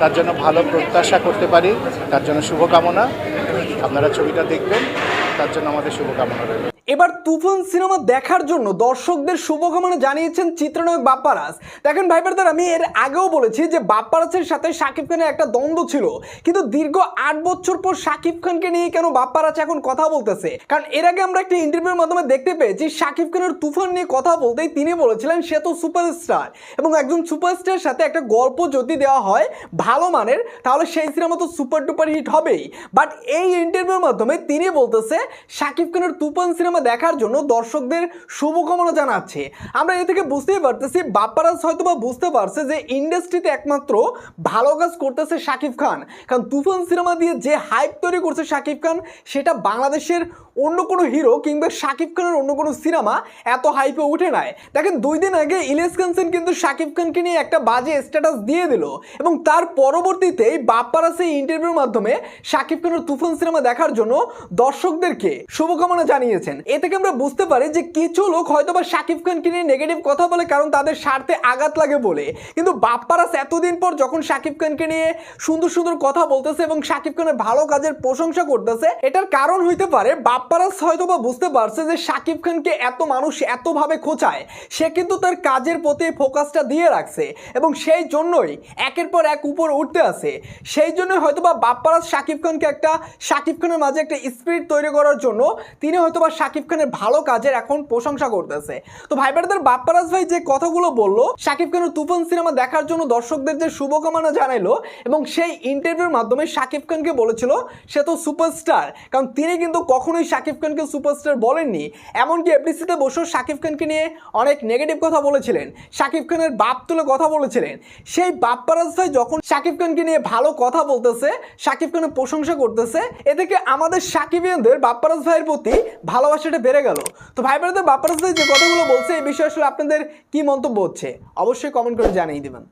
তার জন্য ভালো প্রত্যাশা করতে পারি। তার জন্য শুভকামনা। আপনারা ছবিটা দেখবেন, তার জন্য আমাদের শুভকামনা রইল। এবার তুফান সিনেমা দেখার জন্য দর্শকদের শুভকামনা জানিয়েছেন চিত্রনায়ক বাপ্পারাজ। দেখেন ভাই ব্রাদার, আমি এর আগেও বলেছি যে বাপ্পারাজের সাথে শাকিব খানের একটা দ্বন্দ্ব ছিল। কিন্তু দীর্ঘ আট বছর পর শাকিব খানকে নিয়ে কেন বাপ্পারাজ এখন কথা বলতেছে? কারণ এর আগে আমরা একটা ইন্টারভিউর মাধ্যমে দেখতে পেয়েছি শাকিব খানের তুফান নিয়ে কথা বলতেই তিনি বলেছিলেন, সে তো সুপারস্টার। এবং একজন সুপারস্টারের সাথে একটা গল্প যদি দেওয়া হয় ভালো মানের, তাহলে সেই সিনেমা তো সুপার ডুপার হিট হবেই। বাট এই ইন্টারভিউর মাধ্যমে তিনি বলতেছে শাকিব খানের তুফান সিনেমা দেখার জন্য দর্শকদের শুভকামনা জানাচ্ছে। আমরা এ থেকে বুঝতেই পারতেছি, বাপ্পারাজ হয়তো বা বুঝতে পারছে যে ইন্ডাস্ট্রিতে একমাত্র ভালো কাজ করতেছে শাকিব খান। কারণ তুফান সিনেমা দিয়ে যে হাইপ তৈরি করছে শাকিব খান, সেটা বাংলাদেশের অন্য কোনো হিরো কিংবা শাকিব খানের অন্য কোনো সিনেমা এত হাইপে উঠে নাই। দেখেন, দুই দিন আগে ইলিয়াস কানসেন কিন্তু শাকিব খানকে নিয়ে একটা বাজে স্ট্যাটাস দিয়ে দিল এবং তার পরবর্তীতে বাপ্পারা সেই ইন্টারভিউর মাধ্যমে শাকিব খানের তুফান সিনেমা দেখার জন্য দর্শকদেরকে শুভকামনা জানিয়েছেন। এ থেকে আমরা বুঝতে পারি যে কিছু লোক হয়তো বা শাকিব খানকে নিয়ে নেগেটিভ কথা বলে কারণ তাদের স্বার্থে আঘাত লাগে বলে। কিন্তু বাপ্পারাস এতদিন পর যখন শাকিব খানকে নিয়ে সুন্দর সুন্দর কথা বলতেছে এবং শাকিব খানের ভালো কাজের প্রশংসা করতেছে, এটার কারণ হইতে পারে বাপ্পারাস হয়তো বা বুঝতে পারছে যে শাকিব খানকে এত মানুষ এতভাবে খোঁচায়, সে কিন্তু তার কাজের প্রতি ফোকাসটা দিয়ে রাখছে এবং সেই জন্যই একের পর এক উপর উঠতে আছে। সেই জন্য হয়তো বা বাপ্পারাস শাকিব খানকে একটা শাকিব খানের মাঝে একটা স্পিরিট তৈরি করার জন্য তিনি হয়তো বা শাকিব খানের ভালো কাজের এখন প্রশংসা করতেছে। তো ভাই ব্রাদার বাপ্পারাজ ভাই যে কথাগুলো বলল, শাকিব খানের তুফান সিনেমা দেখার জন্য দর্শকদের যে শুভকামনা জানাইলো এবং সেই ইন্টারভিউর মাধ্যমে শাকিব খানকে বলেছিল, সে তো সুপারস্টার কারণ তিনি কিন্তু কখনোই শাকিব খানকে সুপারস্টার বলেননি। এমনকি এফডিসিতে বসেও শাকিব খানকে নিয়ে অনেক নেগেটিভ কথা বলেছিলেন। শাকিব খানের বাপ তুলে কথা বলেছিলেন। সেই বাপ্পারাজ ভাই যখন শাকিব খানকে নিয়ে ভালো কথা বলতেছে, শাকিব খানের প্রশংসা করতেছে এ থেকে আমাদের সাকিবিয়ানদের বাপ্পারাজ ভাইয়ের প্রতি ভালোবাসাটা বেড়ে গেল। তো ভাই বোনদের ভাই যে কথাগুলো বলছে, এই বিষয়ে আসলে আপনাদের কি মন্তব্য হচ্ছে? অবশ্যই কমেন্ট করে জানিয়ে দিবেন।